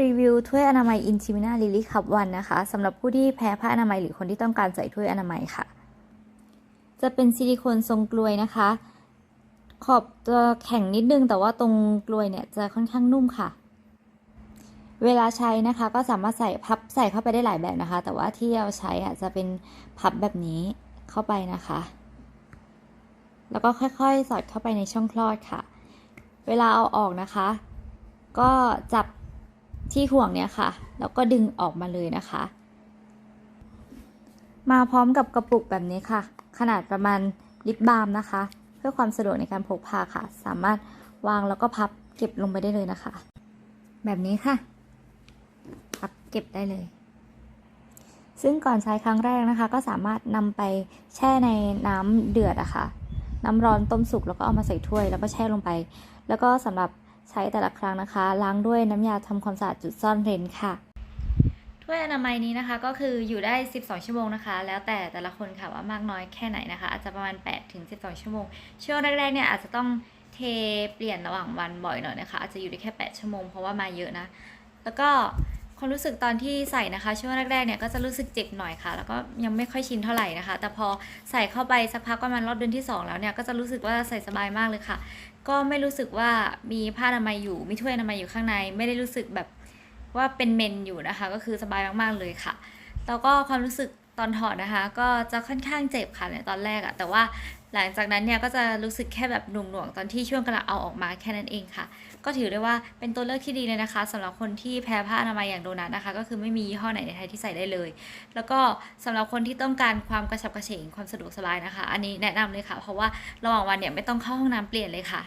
รีวิวถ้วยอนามัยอินชิมินาลิลี่คับวันนะคะสำหรับผู้ที่แพ้ผ้าอนามัยหรือคนที่ต้องการใส่ถ้วยอนามัยค่ะ จะเป็นซิลิโคนทรงกลวยนะคะ ขอบจะแข็งนิดนึงแต่ว่าตรงกลวยเนี่ยจะค่อนข้างนุ่มค่ะ เวลาใช้นะคะก็สามารถใส่พับใส่เข้าไปได้หลายแบบนะคะ แต่ว่าที่เราใช้อะจะเป็นพับแบบนี้เข้าไปนะคะ แล้วก็ค่อยๆ สอดเข้าไปในช่องคลอดค่ะ เวลาเอาออกนะคะ ก็จับ ที่ห่วงเนี่ยค่ะแล้วก็ดึงออกมาเลยนะคะ มาพร้อมกับกระปุกแบบนี้ค่ะ ขนาดประมาณลิปบาล์มนะคะ เพื่อความสะดวกในการพกพาค่ะ สามารถวางแล้วก็พับเก็บลงไปได้เลยนะคะ แบบนี้ค่ะ พับเก็บได้เลย ซึ่งก่อนใช้ครั้งแรกนะคะ ก็สามารถนำไปแช่ในน้ำเดือดอะค่ะ น้ำร้อนต้มสุกแล้วก็เอามาใส่ถ้วย แล้วก็แช่ลงไป แล้วก็สำหรับ ใช้แต่ละครั้งนะคะ ล้างด้วยน้ำยาทำความสะอาดจุดซ่อนเร้นค่ะถ้วยอนามัยนี้นะคะก็คืออยู่ได้ 12 ชั่วโมงนะคะ แล้วแต่แต่ละคนค่ะว่ามากน้อยแค่ไหนนะคะ อาจจะประมาณ 8 ถึง 12 ชั่วโมง ช่วงแรกๆเนี่ยอาจจะต้องเทเปลี่ยนระหว่างวันบ่อยหน่อยนะคะ อาจจะอยู่ได้แค่ 8 ชั่วโมงเพราะว่ามาเยอะนะ แล้วก็ ความรู้สึกตอนที่ใส่นะคะ ช่วงแรกๆเนี่ยก็จะรู้สึกเจ็บหน่อยค่ะ แล้วก็ยังไม่ค่อยชินเท่าไหร่นะคะ แต่พอใส่เข้าไปสักพักประมาณรอบเดือนที่ 2 แล้วเนี่ยก็จะรู้สึกว่าใส่สบายมากเลยค่ะ ก็ไม่รู้สึกว่ามีผ้าอนามัยอยู่มีถ้วยอนามัยอยู่ข้างใน ไม่ได้รู้สึกแบบว่าเป็นเมนอยู่นะคะ ก็คือสบายมากๆเลยค่ะ แล้วก็ความรู้สึก ตอนถอดนะคะ ก็จะค่อนข้างเจ็บค่ะในตอนแรกอะแต่ว่าหลังจากนั้นเนี่ยก็จะรู้สึกแค่แบบหน่วงๆตอนที่ช่วงกำลังเอาออกมาแค่นั้นเองค่ะ ก็ถือได้ว่าเป็นตัวเลือกที่ดีเลยนะคะสำหรับคนที่แพ้ผ้าอนามัยอย่างโดนัทนะคะ ก็คือไม่มียี่ห้อไหนในไทยที่ใส่ได้เลย แล้วก็สำหรับคนที่ต้องการความกระฉับกระเฉงความสะดวกสบายนะคะ อันนี้แนะนำเลยค่ะ เพราะว่าระหว่างวันเนี่ยไม่ต้องเข้าห้องน้ำเปลี่ยนเลยค่ะ